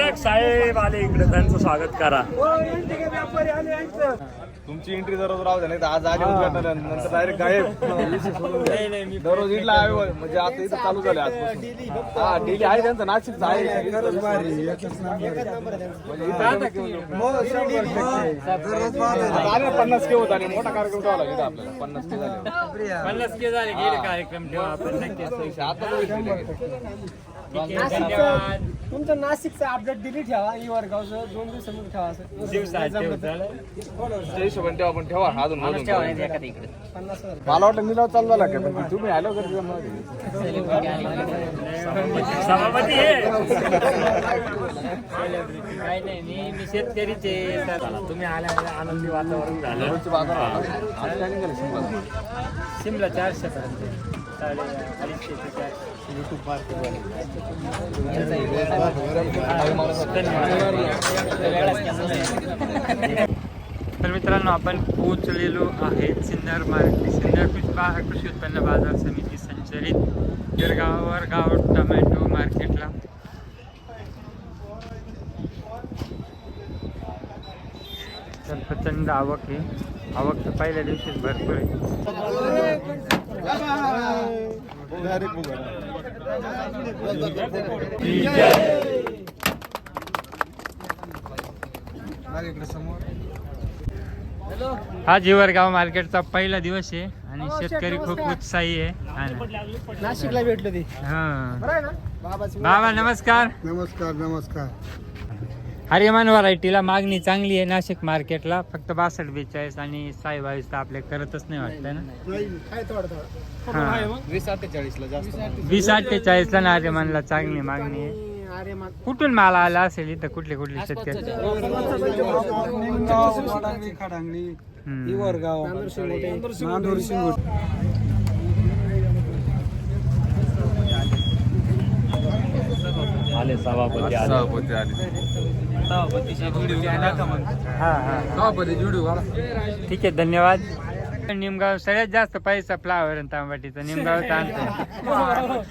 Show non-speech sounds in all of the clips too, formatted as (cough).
पत्रक साहेब आले इकडे त्यांचं स्वागत करा. तुमची एंट्री दररोज राहू द्या नाही तर आज आली उद्घाटन नंतर डायरेक्ट गायब. दररोज इथला आहे. म्हणजे आता इथं चालू झालं आजपासून. हा डेली आहे त्यांचं नाशिकचं आहे. आले पन्नास के होत आणि मोठा कार्यक्रम ठेवा लागेल इथं आपल्याला. पन्नास के झाले. पन्नास के झाले गेले कार्यक्रम ठेवा आपण आता तुमचं नाशिकचं अपडेट दिली ठेवा ई वर्गावचं दोन दिवसामध्ये ठेवा असं. त्या हिशोबाने आपण ठेवा अजून अजून पन्नास हजार मला वाटलं निलाव चालू झाला का पण तुम्ही आलो का त्याच्यामध्ये? सभापती नाही मी मी शेतकरीचे चला, तुम्ही आल्यामुळे आनंदी वातावरण झालं. दररोजचं बाजार होता. आज काय निघालं शिमला? शिमला चारशे पर्यंत. साडे अडीचशे ते चारशे तर मित्रांनो आपण पोहोचलेलो आहे सिन्नर मार्केट सिन्नर पुष्पा कृषी उत्पन्न बाजार समिती संचलित गिरगावावर गाव टमॅटो मार्केटला. तर प्रचंड आवक आहे. आवक तर पहिल्या दिवशीच भरपूर आहे. हा जिवरगाव मार्केटचा पहिला दिवस आहे आणि शेतकरी खूप उत्साही आहे. हा. नाशिकला भेटलो ती. हा. बाबा नमस्कार. नमस्कार नमस्कार. हरिमान व्हरायटीला मागणी चांगली आहे. नाशिक मार्केटला फक्त बासष्ट बेचाळीस आणि साई बावीस तर आपल्या करतच नाही वाटतं ना. वीस अठ्ठेचाळीसला जास्त वीस अठ्ठेचाळीस ला आर्यमानला चांगली मागणी आहे. कुठून माल आला असेल इथं कुठले कुठले शेतकरी? आले सभापती आले. सभापती आले. हा हा. सभापती जुडू ठीक आहे धन्यवाद. निमगाव सगळ्यात जास्त पैसा फ्लावर आणि तांबाटीचा. निमगाव गावाला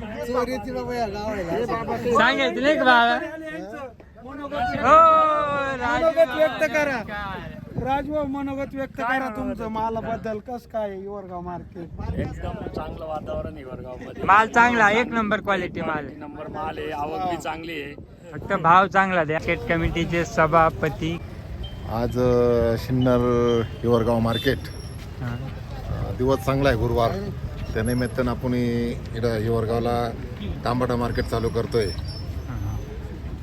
सांगायचं नाही का बाबा? हो मनोगत व्यक्त करा. राजभाऊ मनोगत व्यक्त करा तुमचं मालाबद्दल कस काय हिवरगाव मार्केट? एकदम चांगलं वातावरण आहे माल चांगला एक नंबर क्वालिटी माल आहे. नंबर माल आहे आवक बी चांगली आहे. फक्त भाव चांगला द्या. मार्केट कमिटीचे सभापती. आज अ, सिन्नर हिवरगाव मार्केट. हा. अ, दिवस चांगला आहे गुरुवार. त्या निमित्तानं आपण इकडं हिवरगावला तांबाटा मार्केट चालू करतोय.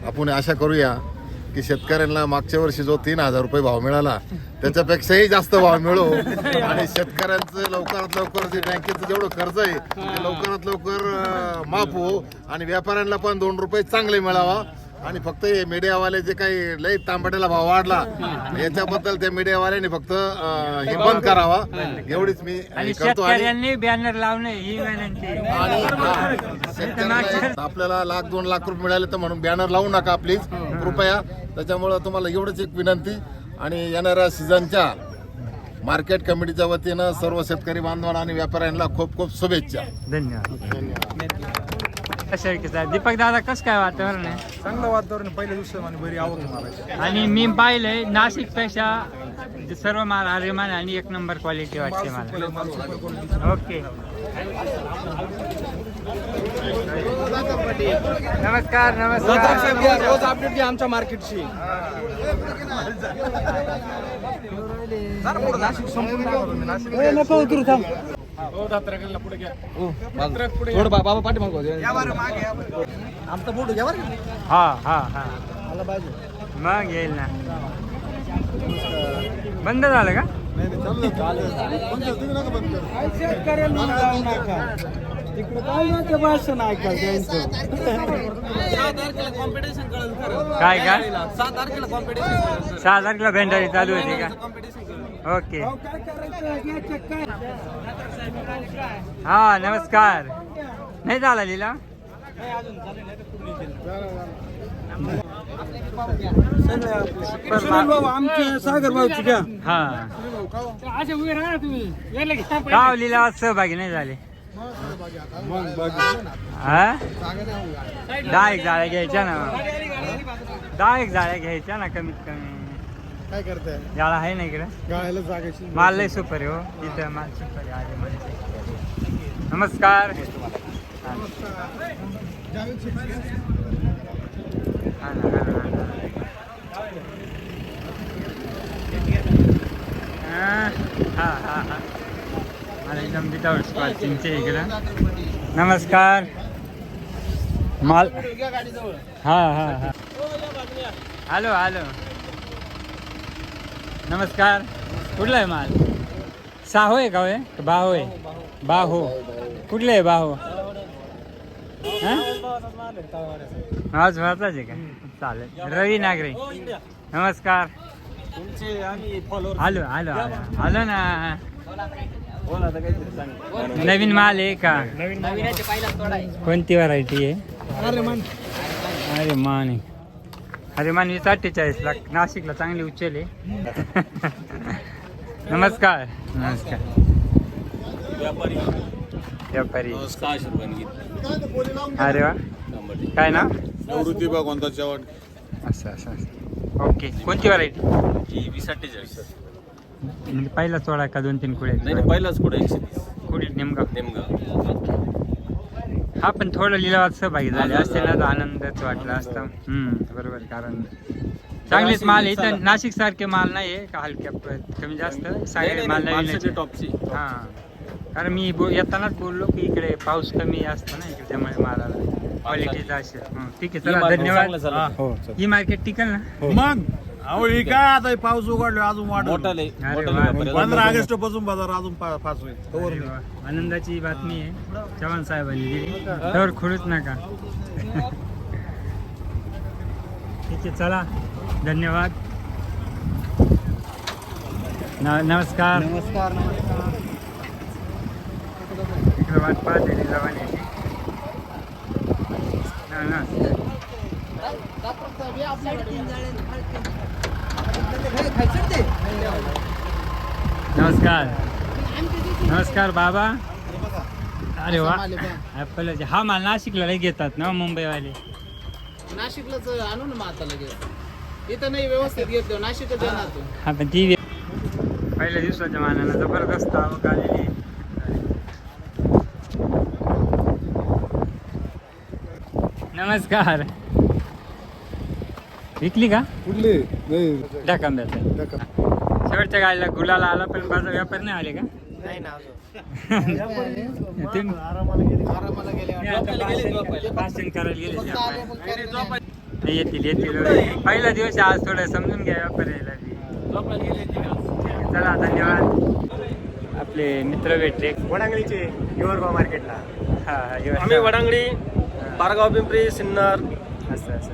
आपण आशा करूया की शेतकऱ्यांना मागच्या वर्षी जो तीन हजार रुपये भाव मिळाला त्याच्यापेक्षाही जास्त भाव मिळो. आणि शेतकऱ्यांचं लवकरात लवकर जे बँकेचं जेवढं कर्ज आहे ते लवकरात लवकर माफ हो. आणि व्यापाऱ्यांना पण दोन रुपये चांगले मिळावा. आणि फक्त हे मीडियावाले जे काही लई तांबट्याला भाव वाढला याच्याबद्दल त्या मीडियावाल्यांनी फक्त हे बंद करावा. एवढीच मी हे करतो. आणि बॅनर लावणे ही हा, आपल्याला लाख दोन लाख रुपये मिळाले तर म्हणून बॅनर लावू नका प्लीज. कृपया त्याच्यामुळं तुम्हाला एवढंच एक विनंती. आणि येणाऱ्या सीझनच्या मार्केट कमिटीच्या वतीनं सर्व शेतकरी बांधवांना आणि व्यापाऱ्यांना खूप खूप शुभेच्छा. धन्यवाद. कशा आहे? दीपक दादा कसं काय वातावरण आहे? चांगलं वातावरण पहिल्या दिवशी आणि बरी आवक आणि मी पाहिलंय नाशिकपेक्षा सर्व माल आर्यमान आणि एक नंबर क्वालिटी वाटते मला. ओके नमस्कार नमस्कार. रोज अपडेट घ्या आमच्या मार्केटची नको उतरू थांब. थोडं बा- बाबा पाठी मागव आमचा बोट घ्या बरं हा हा हा. आला बाजू मग येईल ना. बंद झालं का? शेतकऱ्यांना जाऊ नका. तिकडे काय ना ते भाषण ऐका त्यांचं? काय काय? सहा तारखेला भेंडारी चालू होती का? ओके. काय करायचं? हे काय? हा नमस्कार. नाही झाला लिला? सुनील भाऊ आमचे सागर भाऊची घ्या. हा. का लिला? सहभागी नाही झाले. हा दहा एक जाळ्या घ्यायच्या ना. दहा एक जाळ्या घ्यायच्या ना कमीत कमी. काय करताय? जाळा आहे ना इकडे? माल लय सुपर आहे हो. इथं माल सुपर आहे नमस्कार. हा हा हा. नमस्कार. माल हा हा हा. Hello hello. नमस्कार. कुठला आहे माल? साहो आहे का होय? बाहो आहे. बाहो. कुठलं आहे बाहो? आज वाचाच आहे का चालेल. रवी नागरे. नमस्कार. आलो आलो आलो ना. नवीन माल आहे का? कोणती व्हरायटी आहे? अरे मन. अरे मान आहे अरे मान वीस अठ्ठेचाळीस लाख. नाशिकला चांगली उचल आहे. (laughs) नमस्कार. नमस्कार. व्यापारी. अरे वा. काय ना निवृत्ती भगवंता चव्हाण असं असं असं. ओके. कोणती व्हरायटी वीस अठ्ठेचाळीस. म्हणजे पहिला सोळा का दोन तीन कुळे नाही नाही पहिलाच कुठे एकशे तीस. कुठे नेमका? नेमका. हा पण थोडं लिलावात सहभागी झाले असते ना तर आनंदच वाटला असता. हम्म बरोबर कारण चांगलेच माल आहे. इथं नाशिक सारखे माल नाही आहे का हलक्या प- कमी जास्त? सगळे माल आहे. टॉपची हा. कारण मी बो येतानाच बोललो की इकडे पाऊस कमी असतो ना इकडे त्यामुळे मालाला क्वालिटीचा असेल. हं, ठीक आहे चला धन्यवाद. चाललं. हो ही मार्केट टिकल ना? मग? अहो ही काय आता हे पाऊस उघडलो अजून मोठा वाढत लय अरे मोठा वा. लय व्यापारी. पंधरा ऑगस्टपासून बाजार अजून पा- पाच होईल. तोवर अरे नाही. वा. आनंदाची बातमी आहे. चव्हाण साहेबांनी दिली. तर खोडूच नका. ठीक आहे चला. धन्यवाद. न- नमस्कार. नमस्कार नमस्कार. इकडे वाट पाहते ना ना. नमस्कार. नमस्कार बाबा. अरे वा हा माल नाशिकला घेतात ना मुंबईवाले? नाशिकलाच आणू ना मग आता लगेच. इथं नाही व्यवस्थित घेतलं नाशिकच येणार तू. हा पण ती पहिल्या दिवसाच्या मानानं जबरदस्त आवक आलेली. नमस्कार. विकली का? कुठली नाही. शेवटच्या गाडीला गुलाला आला पण बाजार व्यापार नाही आले का? नाही ना (laughs) आता भाषण करायला गेले येतील येतील पहिला दिवस आज थोडं समजून घ्या व्यापाऱ्याला बी. चला धन्यवाद. आपले मित्र भेटले. वडांगळीचे युवरगाव मार्केटला. हा हा. आम्ही वडांगळी पारगाव पिंपरी सिन्नर. असं असं.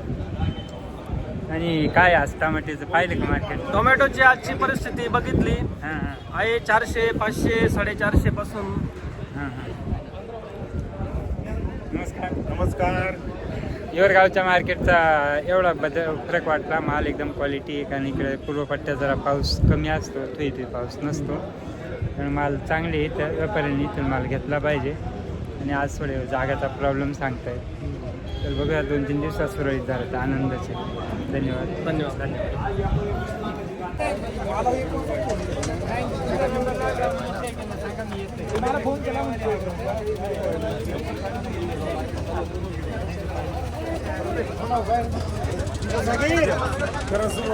आणि काय आज टमाट्याचं पाहिलं का मार्केट टोमॅटोची आजची परिस्थिती बघितली. हां हां. आहे चारशे पाचशे साडेचारशे पासून. हां हां. नमस्कार. नमस्कार. येवरगावच्या मार्केटचा एवढा बदल फरक वाटला. माल एकदम क्वालिटी आहे कारण इकडे पूर्व पट्ट्यात जरा पाऊस कमी असतो. थोडी थोडी पाऊस नसतो. पण माल चांगले आहे. इथं व्यापाऱ्यांनी इथून माल घेतला पाहिजे. आणि आज थोडे जागाचा प्रॉब्लेम सांगताय तर बघूया दोन तीन दिवसात सुरळीत झालं तर आनंदाचे. धन्यवाद. धन्यवाद. सुरू